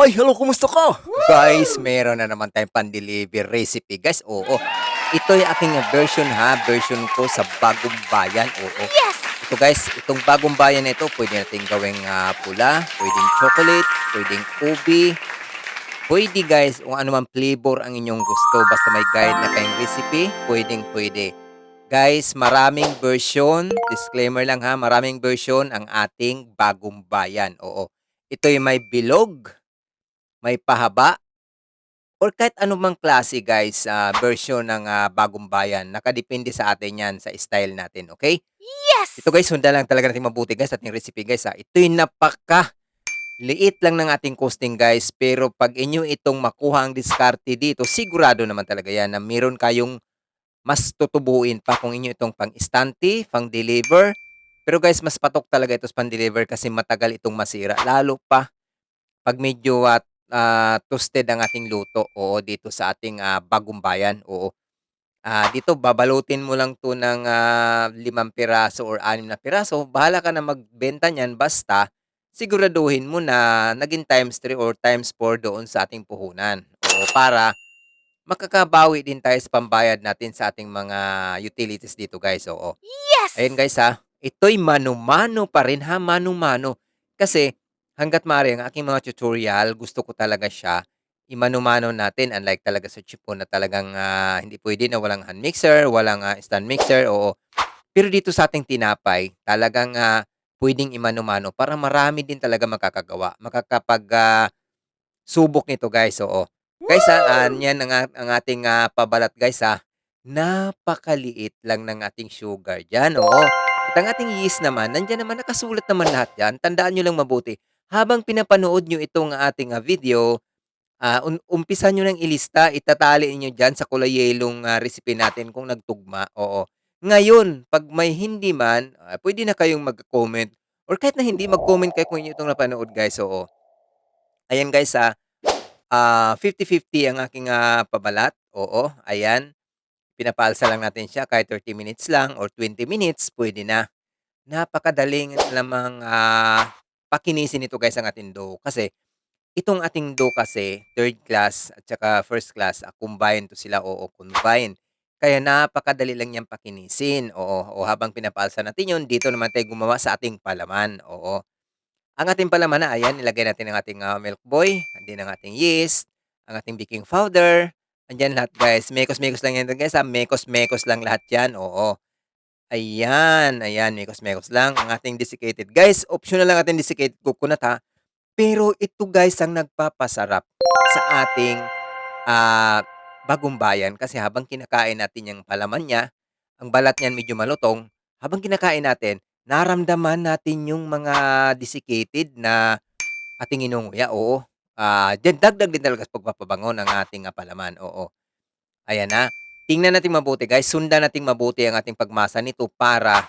Hoy, hello, kumusta ka? Guys, meron na naman tayong pan-deliver recipe, guys. Oo. Ito yung aking version ha, version ko sa Bagong Bayan. Oo. Yes! Ito guys, itong Bagong Bayan na ito, pwede natin gawing ah, pula, pwedeng chocolate, pwedeng ubi, pwede guys, kung ano man flavor ang inyong gusto, basta may guide na kayong recipe, pwedeng pwede. Guys, maraming version, disclaimer lang ha, maraming version ang ating Bagong Bayan. Oo. Ito yung may bilog, may pahaba, or kahit anumang klase guys, ah, version ng ah, Bagong Bayan. Nakadepende sa atin yan, sa style natin, okay? Yes! Ito guys, sundan lang talaga natin mabuti guys ating recipe guys ha. Ito yung napaka liit lang ng ating costing guys pero pag inyo itong makuha ang diskarte dito, sigurado naman talaga yan na meron kayong mas tutubuin pa kung inyo itong pang-istante, pang-deliver. Pero guys, mas patok talaga ito sa pang-deliver kasi matagal itong masira. Lalo pa pag medyo at ah, toasted ang ating luto. Oo, dito sa ating ah, bagong bayan. Oo. Ah, dito babalutin mo lang 'to ng, ah, 5 piraso or 6 na piraso, bahala ka na magbenta niyan basta siguraduhin mo na naging times 3 or times 4 doon sa ating puhunan. Oo, para makakabawi din tayo sa pambayad natin sa ating mga utilities dito guys, oo. Yes! Ayun guys ha, ito'y mano-mano pa rin ha, mano-mano. Kasi hangga't maaari ang aking mga tutorial, gusto ko talaga siya imano-mano natin unlike talaga sa chipon na talagang ah, hindi pwede na walang hand mixer, walang ah, stand mixer, oo. Pero dito sa ating tinapay, talagang ah, pwedeng imano-mano para marami din talaga makakagawa. Makakapag ah, subok nito guys, oo. Guys ha, ah, yan ang, a- ang ating ah, pabalat guys ha. Napakaliit lang ng ating sugar dyan, oo. At ang ating yeast naman, nandyan naman, nakasulat naman lahat yan. Tandaan nyo lang mabuti. Habang pinapanood nyo itong ating ah, video, Ah, un umpisa niyo ng ilista, itatali niyo diyan sa kulay yelong, ah, recipe natin kung nagtugma, oo. Ngayon, 'pag may hindi man, ah, puwede na kayong mag-comment or kahit na hindi, mag-comment kayo kung inyo itong napanood guys, oo. Ayan guys, ah, ah, 50-50 ang aking, ah, pabalat, oo, ayan. Pinapaalsa lang natin siya kahit 30 minutes lang or 20 minutes, puwede na. Napakadaling lamang, ah, pakinisin nito guys ang ating dough kasi Itong ating dough kasi, third class at saka first class, ah, combine 'to sila, oo, combine. Kaya napakadali lang niyang pakinisin, oo. O habang pinapaalsa natin 'yun, dito naman tayo gumawa sa ating palaman, oo. Ang ating palaman na, ayan, nilagay natin ang ating, ah, milk boy, andiyan ang ating yeast, ang ating baking powder, andiyan lahat guys. Mekos-mekos lang 'yan guys, ah, mekos-mekos lang lahat 'yan, oo. Ayan, ayan, mekos-mekos lang ang ating desiccated. Guys, optional lang ating desiccated coconut, ha. Pero ito guys ang nagpapasarap sa ating, ah, bagong bayan kasi habang kinakain natin yung palaman niya, ang balat niyan medyo malutong, habang kinakain natin, naramdaman natin yung mga desiccated na ating inunguya, oo. Ah, diyan dagdag din talaga sa pagpapabango ng ating, ah, palaman, oo. Ayan na, tingnan natin mabuti guys, sundan nating mabuti ang ating pagmasa nito para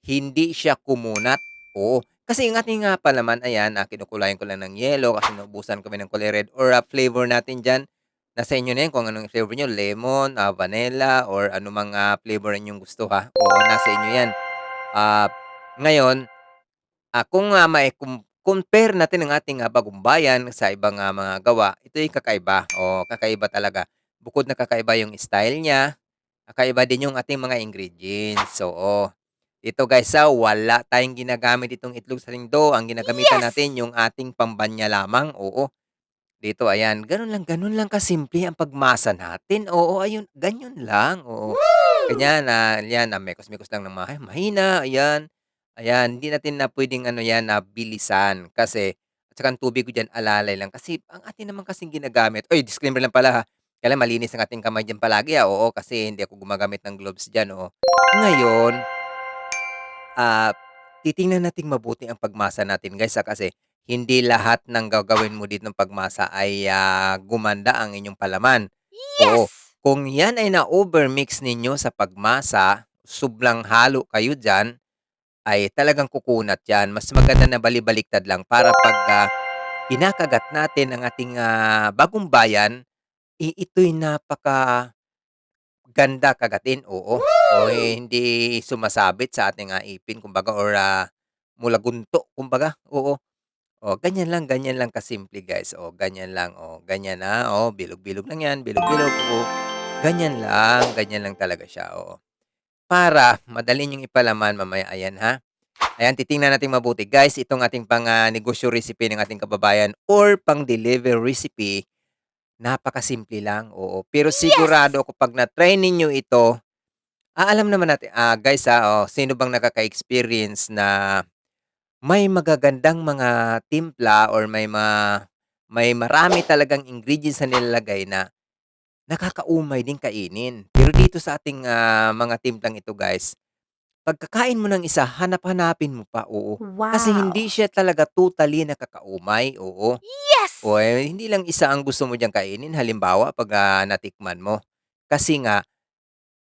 hindi siya kumunat, oo. Kasi yung ating nga palaman, ayan, ah, kinukulayan ko lang ng yelo kasi naubusan kami ng kulay red or ah, flavor natin dyan. Nasa inyo na yan kung anong flavor nyo, lemon, ah, vanilla, or anumang ah, flavor inyong gusto ha. Oo, nasa inyo yan. Ah, ngayon, ah, kung ah, may compare natin ang ating ah, bagong bayan sa ibang ah, mga gawa, ito yung kakaiba. O, kakaiba talaga. Bukod na kakaiba yung style niya, kakaiba din yung ating mga ingredients. So, oh, dito guys, ah, wala tayong ginagamit itong itlog sa ringdo. Ang ginagamitan Yes! natin yung ating pambanya lamang. Oo. Dito, ayan. Ganun lang, ganun lang kasimple ang pagmasa natin. Oo, ayun. Ganyan lang. Oo. Ganyan, ah, yan, ah, mekos-mekos lang ng mahi mahina, ayan. Ayan, hindi natin na puwedeng ano yan, na bilisan kasi at saka ang tubig ko diyan alalay lang kasi ang atin naman kasing ginagamit uy, disclaimer lang pala ha, kailangan malinis ang ating kamay diyan palagi, ah, oo, kasi hindi ako gumagamit ng gloves diyan, oo. Ngayon, ah, titingnan nating mabuti ang pagmasa natin guys, ah, kasi hindi lahat ng gagawin mo ditong pagmasa ay, ah, gumanda ang inyong palaman. Oo. Yes! Kung yan ay na-overmix ninyo sa pagmasa, sobrang halo kayo diyan, ay talagang kukunat yan. Mas maganda na bali-baliktad lang para pag ah, kinakagat natin ang ating ah, bagong i- ito'y napaka ganda kagatin, oo. O eh, hindi sumasabit sa ating ah, ipin, kumbaga, or ah, mula gunto, kumbaga, oo. Oh, ganyan lang, ganyan lang kasimple guys. Oh, ganyan lang, oh, ganyan na, oh, bilog-bilog lang 'yan, bilog-bilog, oh. Ganyan lang, ganyan lang talaga siya, oo. Para madali niyong ipalaman mamaya, ayan ha. Ayan, titingnan natin mabuti. Guys, itong ating pang, ah, negosyo recipe ng ating kababayan or pang-deliver recipe, napakasimple lang, oo. Pero sigurado ako 'pag na-try ninyo ito, ah, alam naman natin, ah, guys, ah, oh, sino bang nakaka-experience na may magagandang mga timpla or may ma may marami talagang ingredients na nilalagay na nakakaumay din kainin. Pero dito sa ating, ah, mga timplang ito guys, pagkakain mo ng isa, hanap-hanapin mo pa, oo. Kasi hindi Wow! siya talaga totally nakakaumay, oo. O, Yes! eh, hindi lang isa ang gusto mo diyang kainin, halimbawa 'pag, ah, natikman mo. Kasi nga,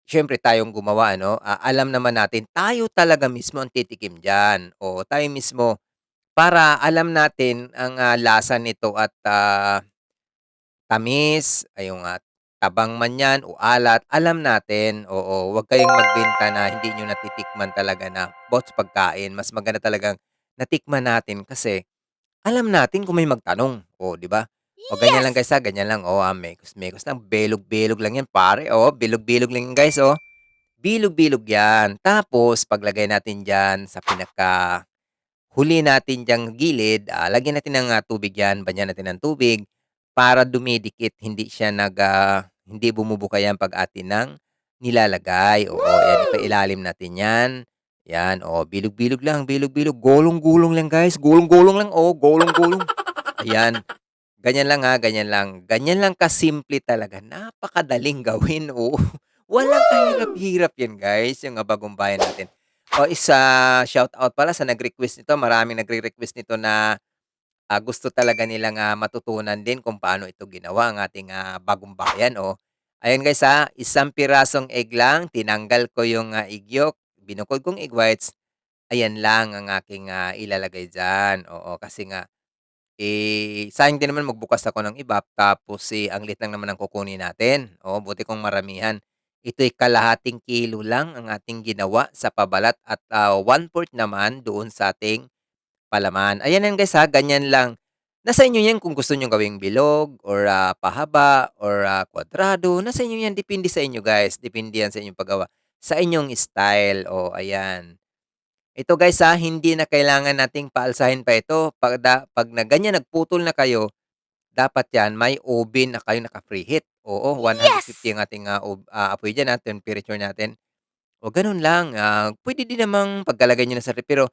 siyempre tayong gumawa ano, ah, alam naman natin tayo talaga mismo ang titikim diyan. Oo, tayo mismo para alam natin ang, ah, lasa nito at, ah tamis, ay yung, ah, tabang man 'yan o alat, alam natin, oo. Huwag kayong magbenta na hindi niyo natitikman talaga na about sa pagkain. Mas maganda talagang natikman natin kasi alam natin kung may magtanong, oh, 'di ba? O ganyan lang guys, ha, ganyan lang, oh, ah, mekos-mekos lang, bilog-bilog lang 'yan pare, oh, bilog-bilog lang 'yan guys, oh. Bilog-bilog 'yan. Tapos paglagay natin diyan sa pinaka huli natin diyang gilid, ah, lagyan natin ng, ah, tubig 'yan, banyayan natin ng tubig para dumidikit, hindi siya nag, ah, hindi bumubuka 'yan 'pag atin ng nilalagay, oo. 'Yan, ipailalim natin 'yan, 'yan, oh, bilog-bilog lang, bilog-bilog, gulong-gulong lang guys, gulong-gulong lang, oh, gulong-gulong. Ayan, ganyan lang, ha, ganyan lang. Ganyan lang kasimple talaga, napakadaling gawin, oo. Walang kahirap-hirap 'yan guys, yung, ah, bagong bayan natin. Oh, isa shoutout pala sa nag-request nito, maraming nagre-request nito na, ah, gusto talaga nilang, ah, matutunan din kung paano ito ginawa ang ating, ah, bagong bayan, oh. Ayan guys, ha, isang pirasong egg lang, tinanggal ko yung, ah, egg yolk, binukod kong egg whites, ayan lang ang aking, ah, ilalagay diyan, oo. Kasi nga, eh, sayang din naman magbukas ako ng iba tapos, eh, ang liit lang naman ng kukunin natin, oo, buti kung maramihan. Ito'y kalahating kilo lang ang ating ginawa sa pabalat at, ah, 1/4 naman doon sa ating palaman. Ayan yan guys, ha, ganyan lang. Nasa inyo 'yan kung gusto niyong gawing bilog or, ah, pahaba or, ah, kwadrado, nasa inyo 'yan, depende sa inyo guys, depende 'yan sa inyong paggawa, sa inyong style, oh, ayan. Ito guys, ha, hindi na kailangan nating paalsahin pa ito, 'pag da 'pag na ganyan nagputol na kayo, dapat 'yan may oven na kayo naka-preheat, oo, 150 Yes! ang ating, ah, ob ah, apoy diyan, ah, temperature natin. O gano'n lang, ah, puwede din namang pagkalagay niyo na sa ref pero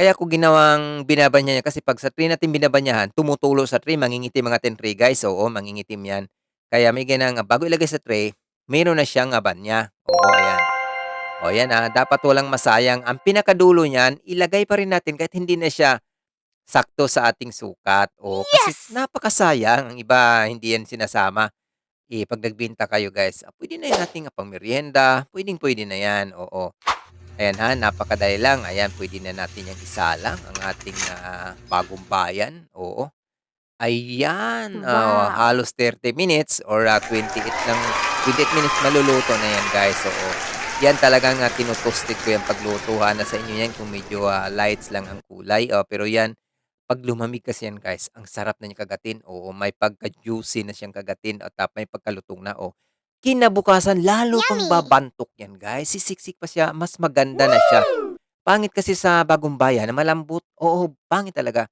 kaya ko ginawang binabanyayan kasi 'pag sa tray natin binabanyahan, tumutulo sa tray, mangingitim ang ating tray guys, oo, mangingitim 'yan. Kaya may ganang bago ilagay sa tray, meron na siyang, ah, banya, oo, ayan. Oh, 'yan, ah, dapat walang masayang. Ang pinakadulo niyan, ilagay pa rin natin kahit hindi na siya sakto sa ating sukat, oo. Kasi Yes! napakasayang, ang iba hindi 'yan sinasama. Eh, 'pag nagbenta kayo guys, ah, puwede na 'yan nating, ah, pangmeryenda, puwedeng-puwede na 'yan, oo. Ayan, ha, napakadali lang, ayan, puwede na natin yang isalang ang ating, ah, bagong bayan, oo. Ayan, Wow! halos 30 minutes or, ah, 28 lang 28 minutes maluluto na 'yan guys, oo. 'Yan talagang, ah, tino-toasted ko 'yang pagluto, ha, nasa inyo 'yan kung medyo, ah, lights lang ang kulay, oh, pero 'yan 'pag lumamig kasi 'yan guys, ang sarap na niyang kagatin, oo, may pagka-juicy na siyang kagatin at, ah, may pagkalutong na, oh. Kinabukasan lalo pang Yummy! babantok 'yan guys, sisiksik pa siya, mas maganda na siya. Pangit kasi sa bagong bayan na malambot, oo, pangit talaga.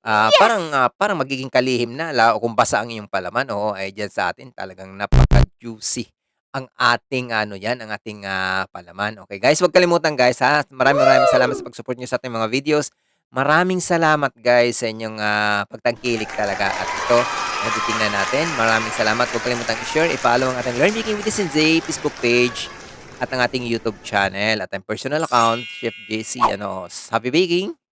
Ah, parang, Yes! ah, parang magiging kalihim na la o kung basa ang iyong palaman, oo, ay diyan sa atin talagang napaka-juicy ang ating ano 'yan, ang ating, ah, palaman. Okey guys, 'wag kalimutan guys, ha, maraming maraming salamat sa pag-support niyo sa ating mga videos. Maraming salamat guys sa inyong, ah, pagtangkilik talaga at ito ang titingnan natin. Maraming salamat, 'wag kalimutang i-share, i-follow ang ating Learn Baking with Sensei Facebook page at ang ating YouTube channel at ang personal account, Chef JC ano, happy baking!